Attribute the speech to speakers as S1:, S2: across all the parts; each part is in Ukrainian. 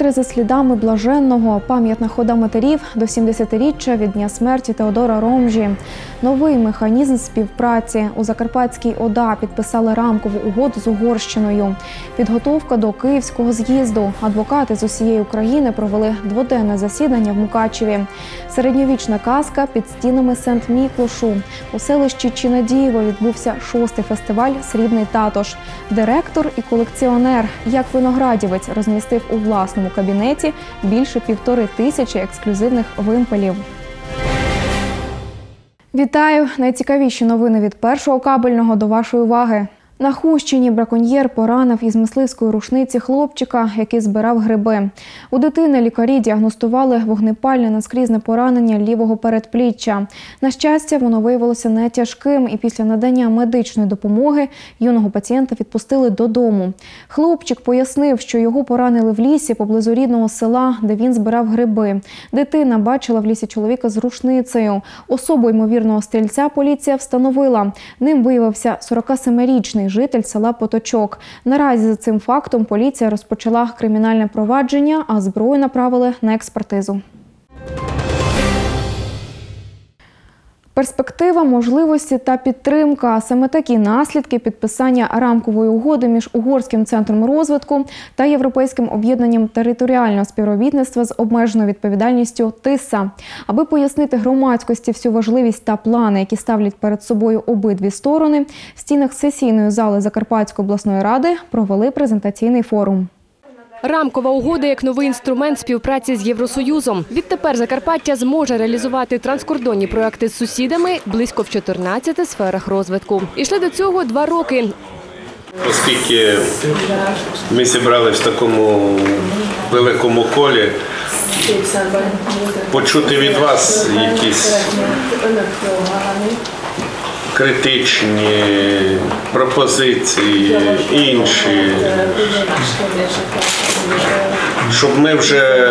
S1: Кілометри за слідами блаженного, пам'ятна хода матерів до 70-річчя від дня смерті Теодора Ромжі. Новий механізм співпраці у Закарпатській ОДА підписали рамкову угоду з Угорщиною. Підготовка до київського з'їзду. Адвокати з усієї України провели дводенне засідання в Мукачеві. Середньовічна казка під стінами Сент-Міклошу. У селищі Чинадієво відбувся шостий фестиваль Срібний татош. Директор і колекціонер, як виноградівець, розмістив у власному кабінеті більше півтори тисячі ексклюзивних вимпелів. Вітаю! Найцікавіші новини від першого кабельного до вашої уваги. На Хущині браконьєр поранив із мисливської рушниці хлопчика, який збирав гриби. У дитини лікарі діагностували вогнепальне наскрізне поранення лівого передпліччя. На щастя, воно виявилося не тяжким, і після надання медичної допомоги юного пацієнта відпустили додому. Хлопчик пояснив, що його поранили в лісі поблизу рідного села, де він збирав гриби. Дитина бачила в лісі чоловіка з рушницею. Особу ймовірного стрільця поліція встановила. Ним виявився 47-річний житель села Поточок. Наразі за цим фактом поліція розпочала кримінальне провадження, а зброю направили на експертизу. Перспектива, можливості та підтримка саме такі наслідки підписання рамкової угоди між угорським центром розвитку та європейським об'єднанням територіального співробітництва з обмеженою відповідальністю ТИСА, аби пояснити громадськості всю важливість та плани, які ставлять перед собою обидві сторони, в стінах сесійної зали Закарпатської обласної ради провели презентаційний форум.
S2: Рамкова угода як новий інструмент співпраці з Євросоюзом. Відтепер Закарпаття зможе реалізувати транскордонні проекти з сусідами близько в 14 сферах розвитку. Ішли до цього два роки.
S3: Оскільки ми зібрались в такому великому колі, почути від вас якісь критичні пропозиції, інші, щоб ми вже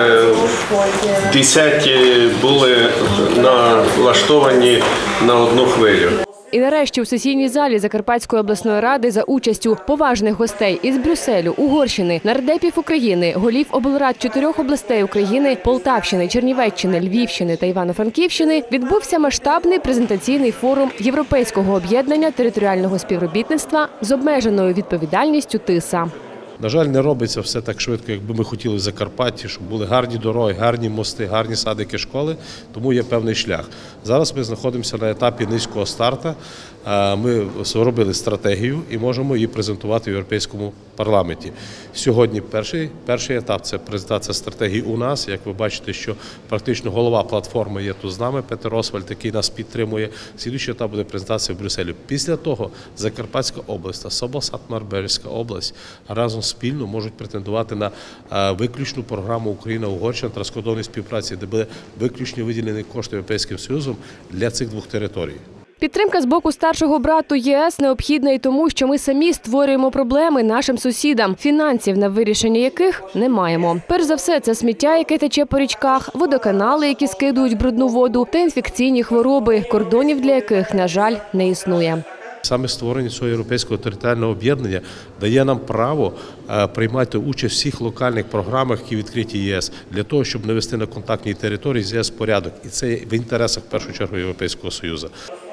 S3: в десяті були налаштовані на одну хвилю.
S2: І нарешті у сесійній залі Закарпатської обласної ради за участю поважних гостей із Брюсселю, Угорщини, нардепів України, голів облрад чотирьох областей України, Полтавщини, Чернівеччини, Львівщини та Івано-Франківщини відбувся масштабний презентаційний форум Європейського об'єднання територіального співробітництва з обмеженою відповідальністю ТИСА.
S4: На жаль, не робиться все так швидко, як би ми хотіли в Закарпатті, щоб були гарні дороги, гарні мости, гарні садики школи. Тому є певний шлях. Зараз ми знаходимося на етапі низького старта. Ми зробили стратегію і можемо її презентувати в європейському парламенті. Сьогодні перший перший етап це презентація стратегії у нас. Як ви бачите, що практично голова платформи є тут з нами, Петер Освальд, який нас підтримує. Слідуючий етап буде презентація в Брюсселі. Після того Закарпатська область та Соболсат-Марбельська область разом спільно можуть претендувати на виключну програму Україна-Угорщина транскордонної співпраці, де буде виключно виділені кошти Європейським Союзом для цих двох територій.
S2: Підтримка з боку старшого брату ЄС необхідна і тому, що ми самі створюємо проблеми нашим сусідам, фінансів на вирішення яких не маємо. Перш за все, це сміття, яке тече по річках, водоканали, які скидують брудну воду, та інфекційні хвороби, кордонів для яких, на жаль, не існує.
S4: Саме створення цього європейського територіального об'єднання дає нам право приймати участь в всіх локальних програмах, які відкриті ЄС, для того, щоб навести на контактній території з ЄС порядок, і це в інтересах в першу чергу Європейського союзу.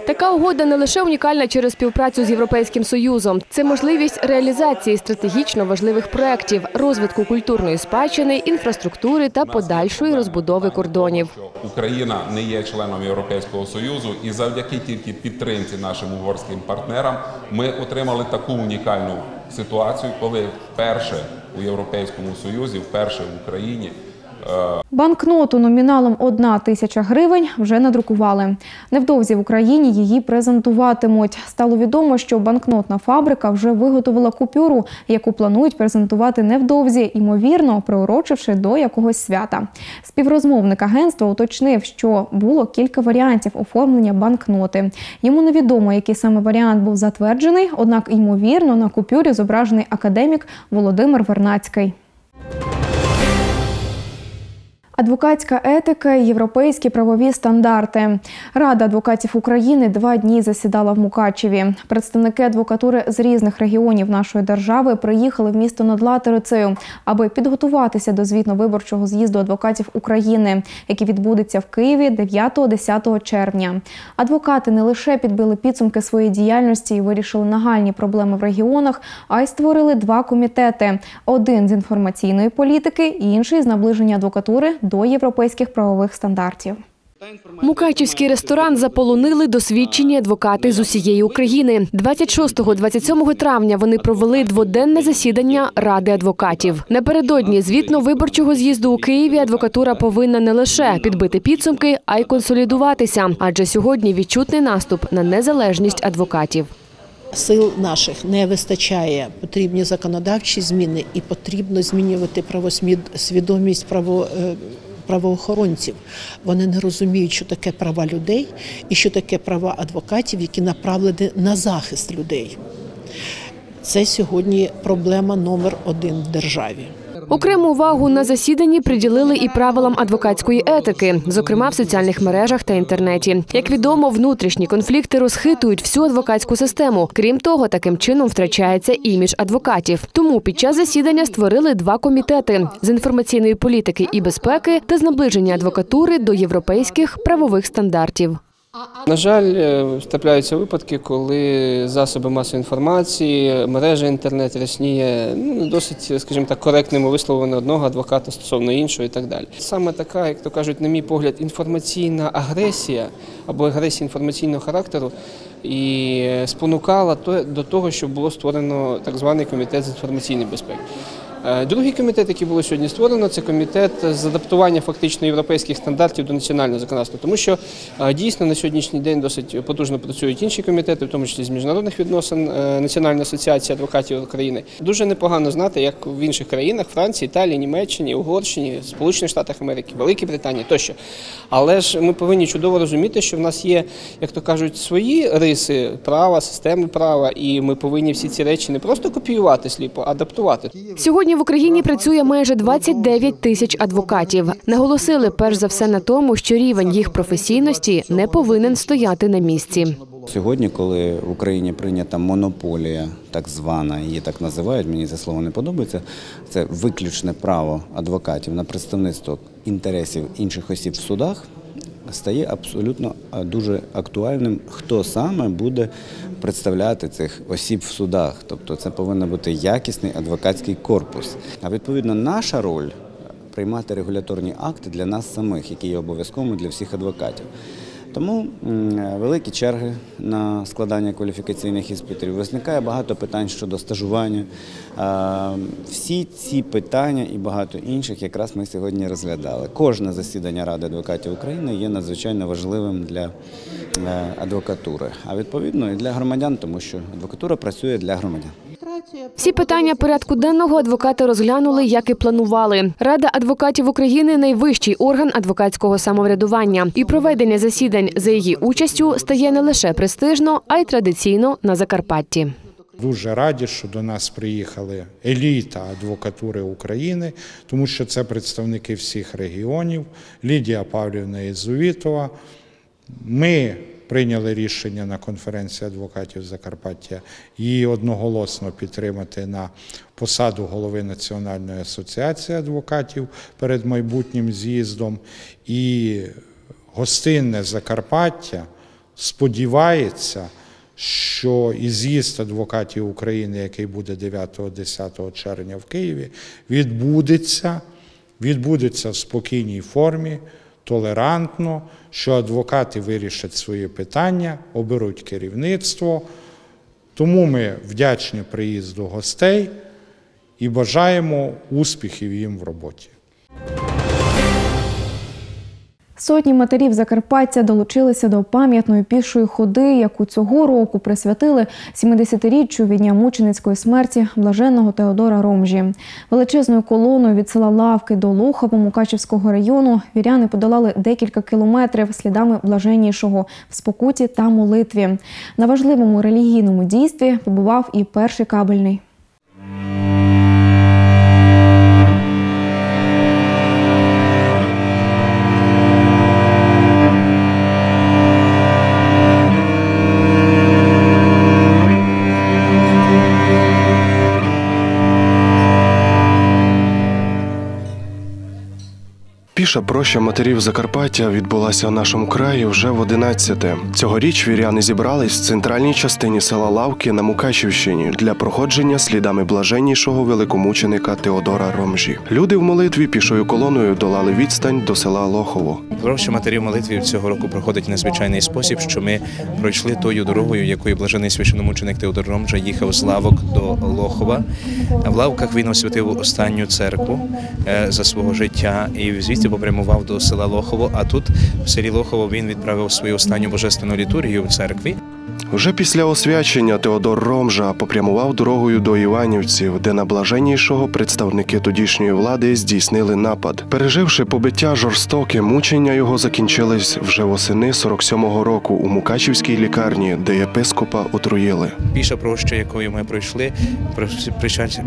S2: Така угода не лише унікальна через співпрацю з європейським союзом, це можливість реалізації стратегічно важливих проєктів, розвитку культурної спадщини, інфраструктури та подальшої розбудови кордонів.
S5: Україна не є членом Європейського союзу, і завдяки тільки підтримці нашим угорським партнерам ми отримали таку унікальну ситуацію, коли вперше у Європейському Союзі, вперше в Україні.
S1: Банкноту номіналом 1 тисяча гривень вже надрукували. Невдовзі в Україні її презентуватимуть. Стало відомо, що банкнотна фабрика вже виготовила купюру, яку планують презентувати невдовзі, ймовірно, приурочивши до якогось свята. Співрозмовник агентства уточнив, що було кілька варіантів оформлення банкноти. Йому невідомо, який саме варіант був затверджений, однак, ймовірно, на купюрі зображений академік Володимир Вернацький. Адвокатська етика європейські правові стандарти. Рада адвокатів України два дні засідала в Мукачеві. Представники адвокатури з різних регіонів нашої держави приїхали в місто над Латерицею, аби підготуватися до звітно-виборчого з'їзду адвокатів України, який відбудеться в Києві 9-10 червня. Адвокати не лише підбили підсумки своєї діяльності і вирішили нагальні проблеми в регіонах, а й створили два комітети: один з інформаційної політики, інший з наближення адвокатури до європейських правових стандартів.
S2: Мукачівський ресторан заполонили досвідчені адвокати з усієї України. 26-27 травня вони провели дводенне засідання Ради адвокатів. Напередодні звітно-виборчого з'їзду у Києві адвокатура повинна не лише підбити підсумки, а й консолідуватися. Адже сьогодні відчутний наступ на незалежність адвокатів.
S6: Сил наших не вистачає. Потрібні законодавчі зміни і потрібно змінювати правосвідомість право, е, правоохоронців. Вони не розуміють, що таке права людей і що таке права адвокатів, які направлені на захист людей. Це сьогодні проблема номер один в державі.
S2: Окрему увагу на засіданні приділили і правилам адвокатської етики, зокрема в соціальних мережах та інтернеті. Як відомо, внутрішні конфлікти розхитують всю адвокатську систему. Крім того, таким чином втрачається імідж адвокатів. Тому під час засідання створили два комітети з інформаційної політики і безпеки та з наближення адвокатури до європейських правових стандартів.
S7: На жаль, е, трапляються випадки, коли засоби масової інформації, мережа інтернет рясніє ну, досить, скажімо так, коректними висловами одного адвоката стосовно іншого і так далі. Саме така, як то кажуть, на мій погляд, інформаційна агресія або агресія інформаційного характеру і спонукала до того, щоб було створено так званий комітет з інформаційної безпеки. Е, Другий комітет, який було сьогодні створено, це комітет з адаптування фактично європейських стандартів до національного законодавства, тому що е, дійсно на сьогоднішній день досить потужно працюють інші комітети, в тому числі з міжнародних відносин е, Національної асоціації адвокатів України. Дуже непогано знати, як в інших країнах Франції, Італії, Німеччині, Угорщині, Сполучених Штатах Америки, Великій Британії тощо. Але ж ми повинні чудово розуміти, що в нас є, як то кажуть, свої риси права, системи права, і ми повинні всі ці речі не просто копіювати сліпо, а адаптувати.
S2: Сьогодні в Україні працює майже 29 тисяч адвокатів. Наголосили перш за все на тому, що рівень їх професійності не повинен стояти на місці.
S8: Сьогодні, коли в Україні прийнята монополія, так звана, її так називають, мені це слово не подобається. Це виключне право адвокатів на представництво інтересів інших осіб в судах. Стає абсолютно дуже актуальним, хто саме буде представляти цих осіб в судах. Тобто це повинен бути якісний адвокатський корпус. А відповідно, наша роль приймати регуляторні акти для нас самих, які є обов'язковими для всіх адвокатів. Тому великі черги на складання кваліфікаційних іспитів. Виникає багато питань щодо стажування. Е, Всі ці питання і багато інших якраз ми сьогодні розглядали. Кожне засідання Ради адвокатів України є надзвичайно важливим для е, адвокатури, а відповідно і для громадян, тому що адвокатура працює для громадян.
S2: Всі питання порядку денного адвокати розглянули, як і планували. Рада адвокатів України найвищий орган адвокатського самоврядування, і проведення засідань за її участю стає не лише престижно, а й традиційно на Закарпатті.
S9: Дуже раді, що до нас приїхали еліта адвокатури України, тому що це представники всіх регіонів. Лідія Павлівна Єзувітова. Ми прийняли рішення на конференції адвокатів Закарпаття її одноголосно підтримати на посаду голови Національної асоціації адвокатів перед майбутнім з'їздом. І гостинне Закарпаття сподівається, що і з'їзд адвокатів України, який буде 9-10 червня в Києві, відбудеться, відбудеться в спокійній формі, толерантно, що адвокати вирішать свої питання, оберуть керівництво. Тому ми вдячні приїзду гостей і бажаємо успіхів їм в роботі.
S1: Сотні матерів Закарпаття долучилися до пам'ятної пішої ходи, яку цього року присвятили 70-річчю від дня мученицької смерті блаженного Теодора Ромжі. Величезною колоною від села Лавки до Лохова Мукачівського району віряни подолали декілька кілометрів слідами блаженнішого в спокуті та молитві. На важливому релігійному дійстві побував і перший кабельний.
S10: Найбільша проща матерів Закарпаття відбулася в нашому краї вже в 11-те. Цьогоріч віряни зібрались в центральній частині села Лавки на Мукачівщині для проходження слідами блаженнішого великомученика Теодора Ромжі. Люди в молитві пішою колоною долали відстань до села Лохово.
S11: Проща матерів молитві цього року проходить незвичайний спосіб, що ми пройшли тою дорогою, якою блажений священомученик Теодор Ромжа їхав з лавок до Лохова. В лавках він освятив останню церкву е, за свого життя і звідти попрямував до села Лохово. А тут в селі Лохово він відправив свою останню божественну літургію в церкві.
S10: Вже після освячення Теодор Ромжа попрямував дорогою до Іванівців, де на блаженнішого представники тодішньої влади здійснили напад. Переживши побиття жорстоке, мучення його закінчились вже восени 47-го року у Мукачівській лікарні, де єпископа отруїли.
S11: Піша проща, якою ми пройшли,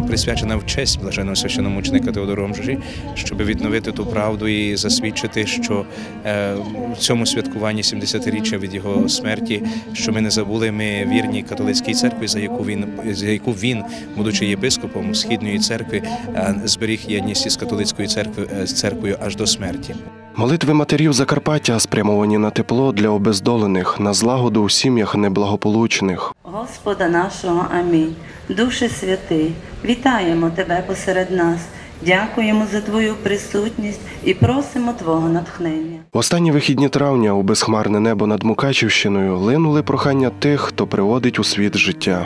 S11: присвячена в честь блаженого священомученика Теодора Ромжі, щоб відновити ту правду і засвідчити, що е, в цьому святкуванні 70-річчя від його смерті, що ми не забули, ми вірні католицькій церкві, за яку він за яку він, будучи єпископом східної церкви, е, зберіг єдність із католицькою церквою е, з церквою аж до смерті.
S10: Молитви матерів Закарпаття спрямовані на тепло для обездолених, на злагоду у сім'ях неблагополучних.
S12: Господа нашого, амінь. Душе святий, вітаємо Тебе посеред нас, дякуємо за Твою присутність і просимо Твого натхнення.
S10: Останні вихідні травня у безхмарне небо над Мукачівщиною линули прохання тих, хто приводить у світ життя.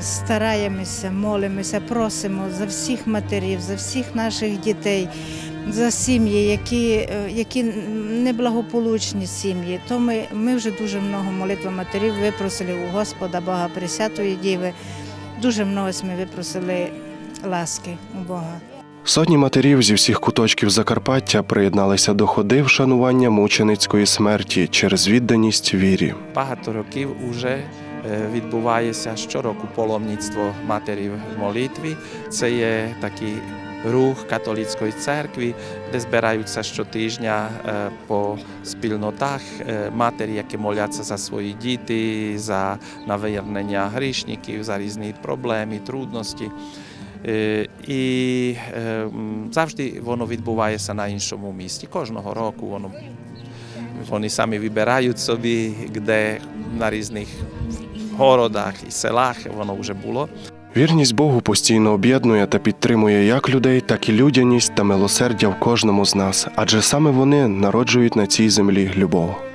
S13: Стараємося, молимося, просимо за всіх матерів, за всіх наших дітей, за сім'ї, які, е, які неблагополучні сім'ї. То ми, ми вже дуже много молитва матерів випросили у Господа Бога Пресвятої Діви. Дуже много ми випросили ласки у Бога.
S10: Сотні матерів зі всіх куточків Закарпаття приєдналися до ходи вшанування мученицької смерті через відданість вірі.
S14: Багато років уже відбувається щороку паломництво матерів в молитві. Це є такий рух католицької церкви, де збираються щотижня по спільнотах матері, які моляться за свої діти, за навернення грішників, за різні проблеми, трудності. І завжди воно відбувається на іншому місці. Кожного року воно вони самі вибирають собі, де на різних городах і селах воно вже було.
S10: Вірність Богу постійно об'єднує та підтримує як людей, так і людяність та милосердя в кожному з нас, адже саме вони народжують на цій землі любов.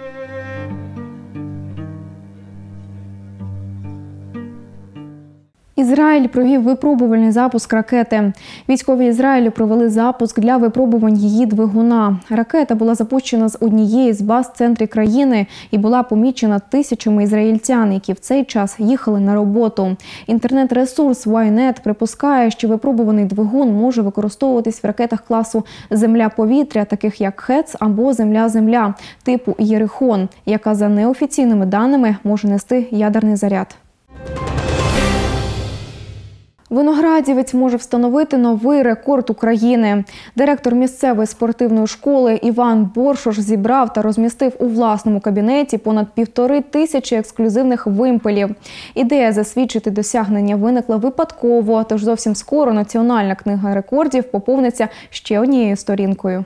S1: Ізраїль провів випробувальний запуск ракети. Військові Ізраїлю провели запуск для випробувань її двигуна. Ракета була запущена з однієї з баз центрі країни і була помічена тисячами ізраїльтян, які в цей час їхали на роботу. Інтернет-ресурс Ynet припускає, що випробуваний двигун може використовуватись в ракетах класу Земля-повітря, таких як ХЕЦ або Земля-Земля типу Єрихон, яка за неофіційними даними може нести ядерний заряд. Виноградівець може встановити новий рекорд України. Директор місцевої спортивної школи Іван Боршош зібрав та розмістив у власному кабінеті понад півтори тисячі ексклюзивних вимпелів. Ідея засвідчити досягнення виникла випадково, тож зовсім скоро національна книга рекордів поповниться ще однією сторінкою.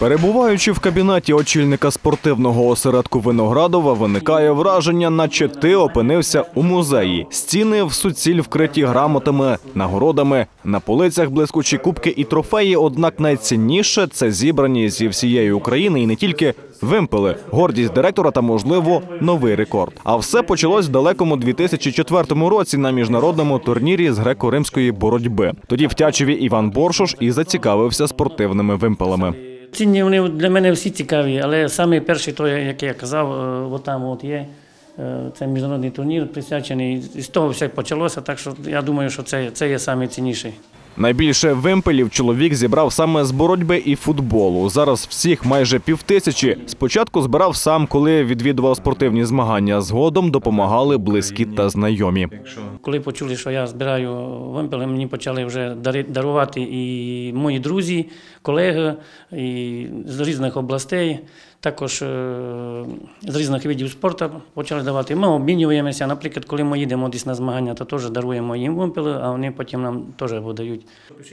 S15: Перебуваючи в кабінеті очільника спортивного осередку Виноградова, виникає враження, наче ти опинився у музеї. Стіни в суціль вкриті грамотами, нагородами, на полицях блискучі кубки і трофеї. Однак найцінніше це зібрані зі всієї України і не тільки вимпели, гордість директора та, можливо, новий рекорд. А все почалось в далекому 2004 році на міжнародному турнірі з греко-римської боротьби. Тоді в Тячеві Іван Боршош і зацікавився спортивними вимпелами.
S16: Цінні вони для мене всі цікаві, але саме як я казав, е, от от є. е, Це міжнародний турнір присвячений. І з того все почалося, так що я думаю, що це, це є найцінніший.
S15: Найбільше вимпелів чоловік зібрав саме з боротьби і футболу. Зараз всіх майже півтисячі. Спочатку збирав сам, коли відвідував спортивні змагання. Згодом допомагали близькі та знайомі.
S16: Коли почули, що я збираю вимпели, мені почали вже дарувати і мої друзі, колеги і з різних областей. Також е, з різних видів спорту почали давати. Ми обмінюємося. Наприклад, коли ми їдемо десь на змагання, то теж даруємо їм вимпели, а вони потім нам теж видають.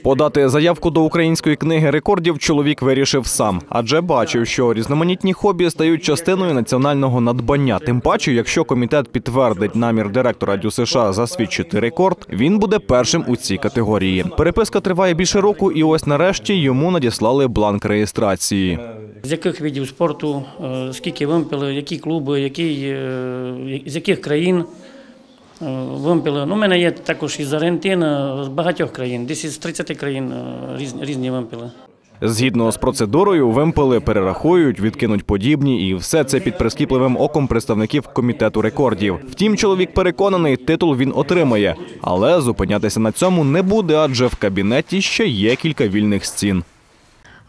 S15: Подати заявку до української книги рекордів чоловік вирішив сам, адже бачив, що різноманітні хобі стають частиною національного надбання. Тим паче, якщо комітет підтвердить намір директора ДЮСШ засвідчити рекорд, він буде першим у цій категорії. Переписка триває більше року, і ось нарешті йому надіслали бланк реєстрації.
S16: З яких видів спорту, е, скільки вимпели, які клуби, які, е, з яких країн е, вимпели. Ну, у мене є також із Аргентини, з багатьох країн, десь із 30 країн різні, різні вимпели.
S15: Згідно з процедурою, вимпели перерахують, відкинуть подібні, і все це під прискіпливим оком представників комітету рекордів. Втім, чоловік переконаний, титул він отримає, але зупинятися на цьому не буде, адже в кабінеті ще є кілька вільних стін.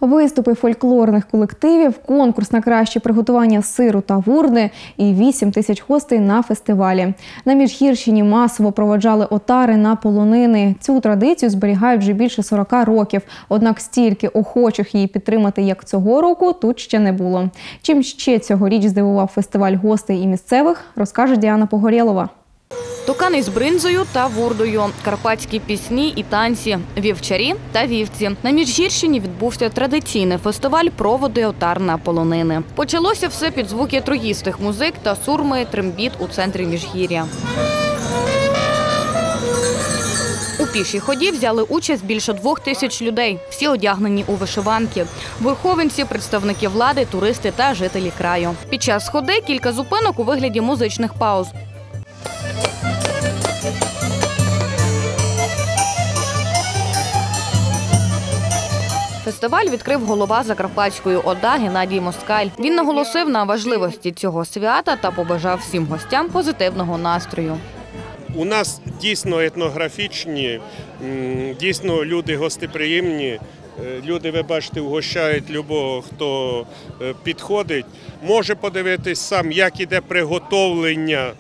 S1: Виступи фольклорних колективів, конкурс на краще приготування сиру та вурни і 8 тисяч гостей на фестивалі. На Міжгірщині масово проводжали отари на полонини. Цю традицію зберігають вже більше 40 років. Однак стільки охочих її підтримати, як цього року, тут ще не було. Чим ще цьогоріч здивував фестиваль гостей і місцевих, розкаже Діана Погорєлова.
S17: Токани з бринзою та вурдою, карпатські пісні і танці, вівчарі та вівці. На Міжгірщині відбувся традиційний фестиваль проводи отар на полонини. Почалося все під звуки троїстих музик та сурми трембіт у центрі Міжгір'я. У пішій ході взяли участь більше двох тисяч людей. Всі одягнені у вишиванки. Верховенці, представники влади, туристи та жителі краю. Під час ходи кілька зупинок у вигляді музичних пауз. Фестиваль відкрив голова Закарпатської ОДА Геннадій Москаль. Він наголосив на важливості цього свята та побажав всім гостям позитивного настрою.
S18: У нас дійсно етнографічні, дійсно люди гостеприємні. Е, Люди, ви бачите, угощають любого, хто е, підходить. Може подивитись сам, як іде приготовлення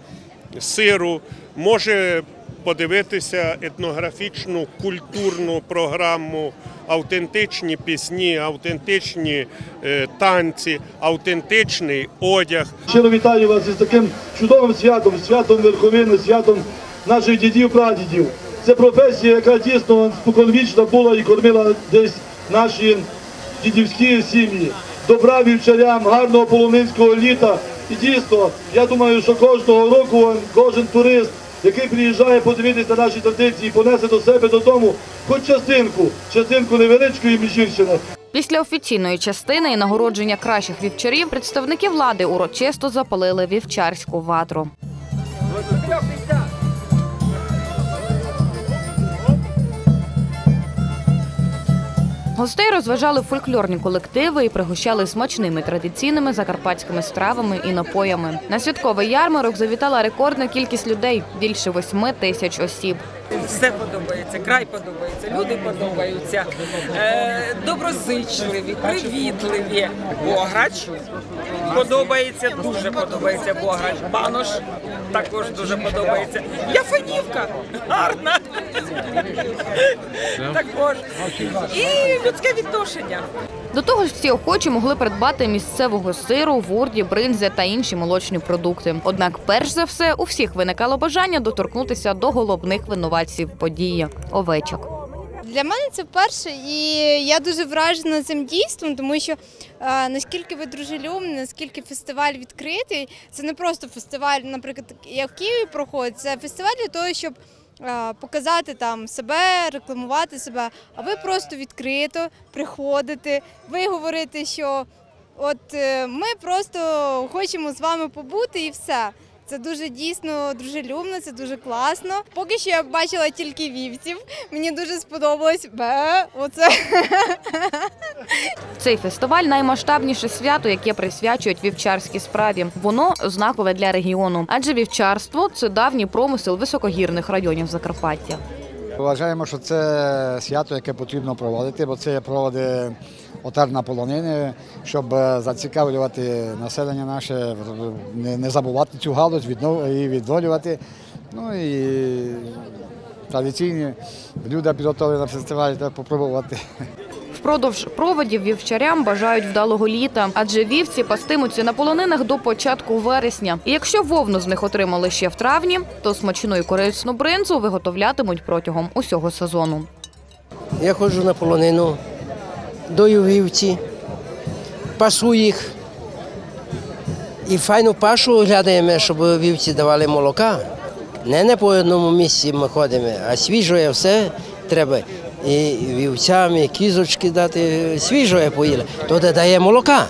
S18: сиру, може подивитися етнографічну культурну програму, автентичні пісні, автентичні е, танці, автентичний одяг.
S19: Щиро вітаю вас із таким чудовим святом, святом верховини, святом наших дідів, прадідів. Це професія, яка дійсно споконвічна була і кормила десь наші дідівські сім'ї. Добра вівчарям, гарного полонинського літа. І дійсно, я думаю, що кожного року кожен турист, який приїжджає подивитися на наші традиції, понесе до себе додому хоч частинку, частинку невеличкої міжірщини.
S17: Після офіційної частини і нагородження кращих вівчарів представники влади урочисто запалили вівчарську ватру. Гостей розважали фольклорні колективи і пригощали смачними традиційними закарпатськими стравами і напоями. На святковий ярмарок завітала рекордна кількість людей більше восьми тисяч осіб.
S20: Все подобається, край подобається, люди подобаються, е, доброзичливі, привітливі. Бограч подобається, дуже подобається Бограч. Банош також дуже подобається. Яфанівка гарна. Також. І людське відношення.
S17: До того ж, всі охочі могли придбати місцевого сиру, вурді, бринзи та інші молочні продукти. Однак, перш за все, у всіх виникало бажання доторкнутися до головних винуватців події овечок.
S21: Для мене це вперше, і я дуже вражена цим дійством, тому що е, наскільки ви дружелюбні, наскільки фестиваль відкритий, це не просто фестиваль, наприклад, як в Києві проходить, це фестиваль для того, щоб показати там себе, рекламувати себе. А ви просто відкрито приходите, ви говорите, що от е, ми просто хочемо з вами побути і все. Це дуже дійсно дружелюбно, це дуже класно. Поки що я бачила тільки вівців. Мені дуже сподобалось бе. Оце
S17: Цей фестиваль наймасштабніше свято, яке присвячують вівчарській справі. Воно знакове для регіону, адже вівчарство це давній промисел високогірних районів Закарпаття.
S22: Вважаємо, що це свято, яке потрібно проводити, бо це проводи отар на полонини, щоб е, зацікавлювати населення наше, не забувати цю галузь, віднов- і відновлювати. Ну і традиційні блюда підготовлені на фестивалі, треба попробувати.
S17: Впродовж проводів вівчарям бажають вдалого літа, адже вівці пастимуться на полонинах до початку вересня. І якщо вовну з них отримали ще в травні, то смачну і корисну бринзу виготовлятимуть протягом усього сезону.
S23: Я ходжу на полонину, дою вівці, пасу їх. І файну пашу оглядаємо, щоб вівці давали молока. Не, не по одному місці ми ходимо, а свіжоє все треба. І вівцям, і кізочки дати, свіжоє поїли, то дає молока.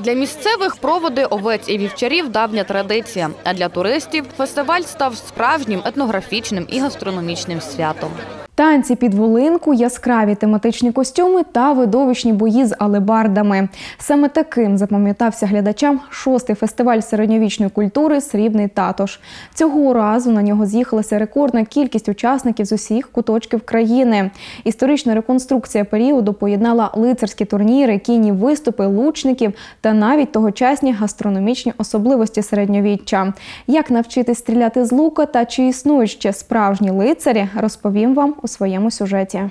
S17: Для місцевих проводи овець і вівчарів давня традиція. А для туристів фестиваль став справжнім етнографічним і гастрономічним святом.
S1: Танці під волинку, яскраві тематичні костюми та видовищні бої з алебардами. Саме таким запам'ятався глядачам шостий фестиваль середньовічної культури Срібний татош. Цього разу на нього з'їхалася рекордна кількість учасників з усіх куточків країни. Історична реконструкція періоду поєднала лицарські турніри, кінні виступи лучників та навіть тогочасні гастрономічні особливості середньовіччя. Як навчитись стріляти з лука та чи існують ще справжні лицарі, розповім вам у своєму сюжеті.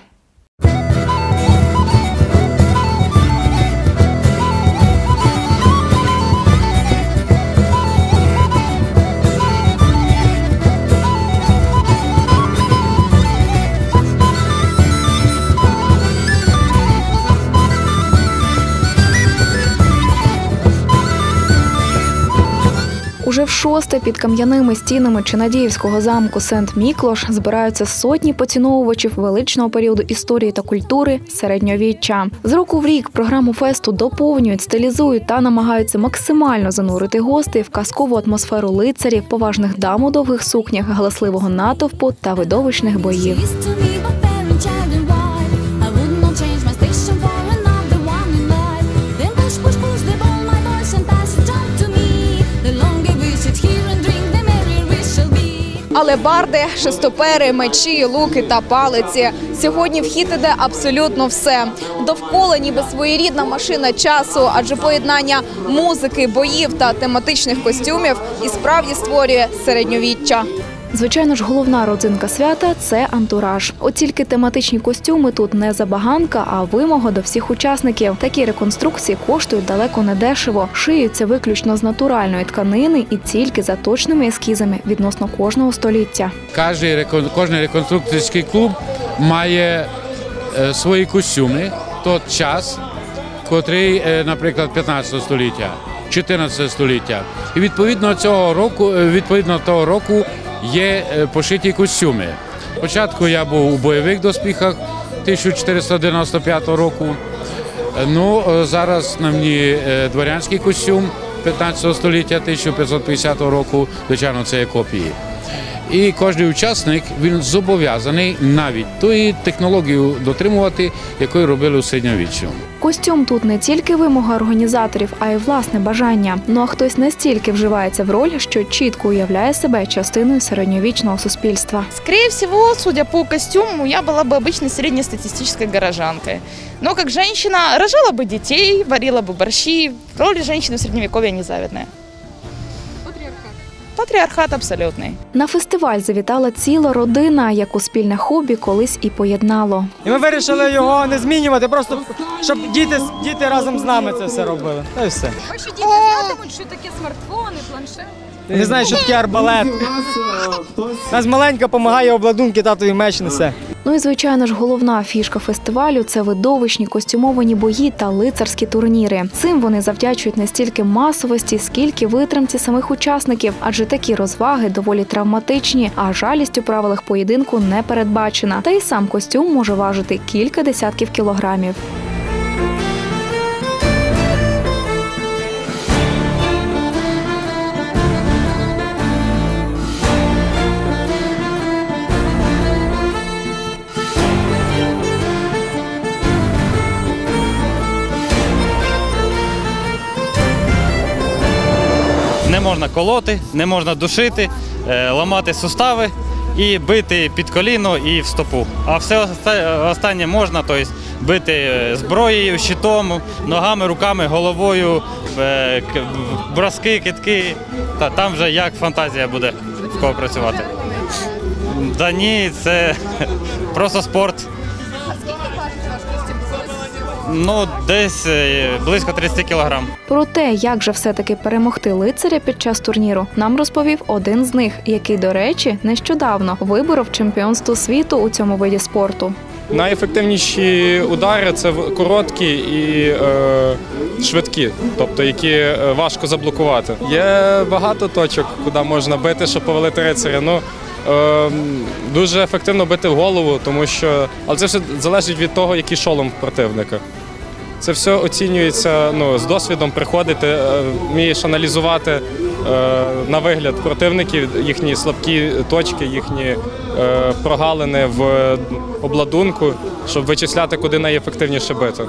S1: Уже в шосте під кам'яними стінами Чинадіївського замку Сент-Міклош збираються сотні поціновувачів величного періоду історії та культури середньовіччя. З року в рік програму фесту доповнюють, стилізують та намагаються максимально занурити гостей в казкову атмосферу лицарів, поважних дам у довгих сукнях, галасливого натовпу та видовищних боїв.
S24: Алебарди, шестопери, мечі, луки та палиці. Сьогодні в хід іде абсолютно все. Довкола ніби своєрідна машина часу, адже поєднання музики, боїв та тематичних костюмів і справді створює середньовіччя.
S1: Звичайно ж, головна родзинка свята це антураж. От тільки тематичні костюми тут не забаганка, а вимога до всіх учасників. Такі реконструкції коштують далеко не дешево, шиються виключно з натуральної тканини і тільки за точними ескізами відносно кожного століття.
S25: Кожен реконструкторський клуб має е, свої костюми, тот час, котрий, е, наприклад, 15 століття, 14 століття. І відповідно цього року, е, відповідно того року є е, пошиті костюми. Спочатку я був у бойових доспіхах 1495 року. Е, Ну, е, зараз на мені дворянський костюм 15 століття 1550 року, звичайно, це є копії. І кожен учасник він зобов'язаний навіть тої технології дотримувати, якою робили у середньовіччю.
S1: Костюм тут не тільки вимога організаторів, а й власне бажання. Ну а хтось настільки вживається в роль, що чітко уявляє себе частиною середньовічного суспільства.
S26: Скорее всего, судя по костюму, я была бы обычной среднестатистической горожанкой. Но как женщина рожала бы детей, варила бы борщи. Роль женщины в средневековье незавидная. Патріархат абсолютний.
S1: На фестиваль завітала ціла родина, яку спільне хобі колись і поєднало.
S27: І ми вирішили його не змінювати, просто щоб діти, діти разом з нами це все робили. Та й все.
S20: Ваші діти знатимуть, що таке смартфони, планшет.
S27: Не знаю, що таке арбалет. Нас маленька допомагає обладунки, татові меч несе.
S1: Ну і звичайно ж, головна фішка фестивалю це видовищні костюмовані бої та лицарські турніри. Цим вони завдячують не стільки масовості, скільки витримці самих учасників, адже такі розваги доволі травматичні, а жалість у правилах поєдинку не передбачена. Та й сам костюм може важити кілька десятків кілограмів.
S28: Не можна колоти, не можна душити, е, ламати сустави і бити під коліно і в стопу. А все останнє можна, тобто бити е, зброєю, щитом, ногами, руками, головою, е, броски, китки. Та там вже як фантазія буде в кого працювати. Да ні, це просто спорт. Ну, десь е, близько 30 кілограм.
S1: Про те, як же все-таки перемогти лицаря під час турніру, нам розповів один з них, який, до речі, нещодавно виборов чемпіонство світу у цьому виді спорту.
S29: Найефективніші удари це короткі і е, швидкі, тобто які е, важко заблокувати. Є багато точок, куди можна бити, щоб повалити рицаря. Ну, е, дуже ефективно бити в голову, тому що але це все залежить від того, який шолом противника. Це все оцінюється ну, з досвідом, приходити, е, вмієш аналізувати е, на вигляд противників, їхні слабкі точки, їхні е, прогалини в обладунку, щоб вичисляти, куди найефективніше бити.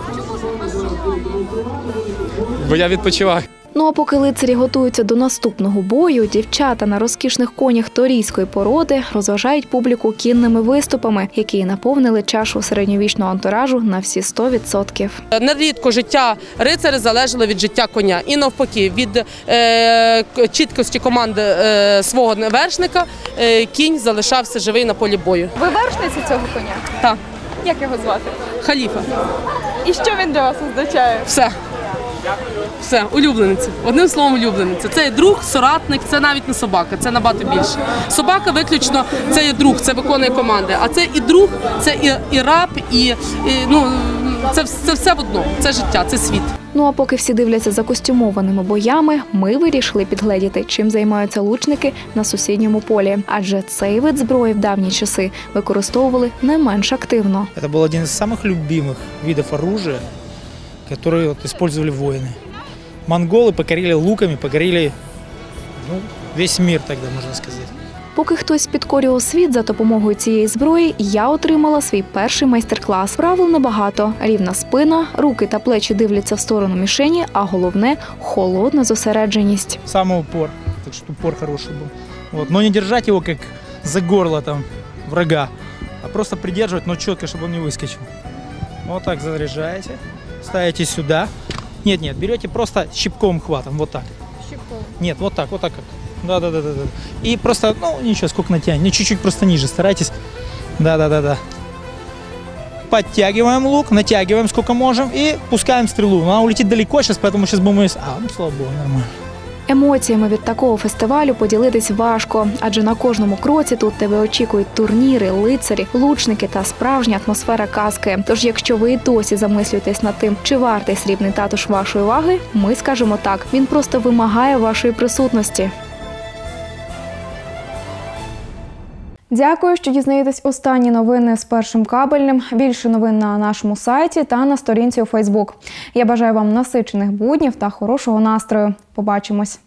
S29: Бо я відпочиваю.
S1: Ну а поки лицарі готуються до наступного бою, дівчата на розкішних конях торійської породи розважають публіку кінними виступами, які наповнили чашу середньовічного антуражу на всі 100%.
S30: Нерідко життя рицаря залежало від життя коня. І навпаки, від е, чіткості команди е, свого вершника е, кінь залишався живий на полі бою.
S20: Ви вершниця цього коня?
S30: Так,
S20: Як його звати?
S30: халіфа.
S20: І що він для вас означає?
S30: Все. Все, улюблениця. Одним словом, улюблениця. Це є друг, соратник, це навіть не собака, це набагато більше. Собака виключно це є друг, це виконує команди. А це і друг, це і, і раб, і, і ну це, це все в одному. Це життя, це світ.
S1: Ну а поки всі дивляться за костюмованими боями, ми вирішили підгледіти, чим займаються лучники на сусідньому полі. Адже цей вид зброї в давні часи використовували не менш активно.
S31: Это был один из самых любимых видов оружия, которые вот использовали воины. Монголы покорили луками, покорили ну, весь мир тогда, можно сказать.
S1: Поки хтось підкорював світ за допомогою цієї зброї, я отримала свій перший майстер-клас. Правил небагато: рівна спина, руки та плечі дивляться в сторону мішені, а головне холодна зосередженість.
S31: Самый упор, так что упор хороший был. Вот. Но не держать его как за горло там врага, а просто придерживать, но четко, чтобы он не выскочил. Вот так заряжаете, Ставите сюда. Нет, нет, берете просто щипковым хватом, вот так. Нет, вот так, вот так как. Да, да, да, да, да. И просто, ну, ничего, сколько натянете. Не чуть-чуть просто ниже старайтесь. Да, да, да, да. Подтягиваем лук, натягиваем сколько можем и пускаем стрелу. Но она улетит далеко сейчас, поэтому сейчас будем... А, ну, слава богу, нормально.
S1: Емоціями від такого фестивалю поділитись важко, адже на кожному кроці тут тебе очікують турніри, лицарі, лучники та справжня атмосфера казки. Тож, якщо ви і досі замислюєтесь над тим, чи вартий срібний татуш вашої уваги, ми скажемо так: він просто вимагає вашої присутності. Дякую, що дізнаєтесь останні новини з першим кабельним. Більше новин на нашому сайті та на сторінці у Фейсбук. Я бажаю вам насичених буднів та хорошого настрою. Побачимось.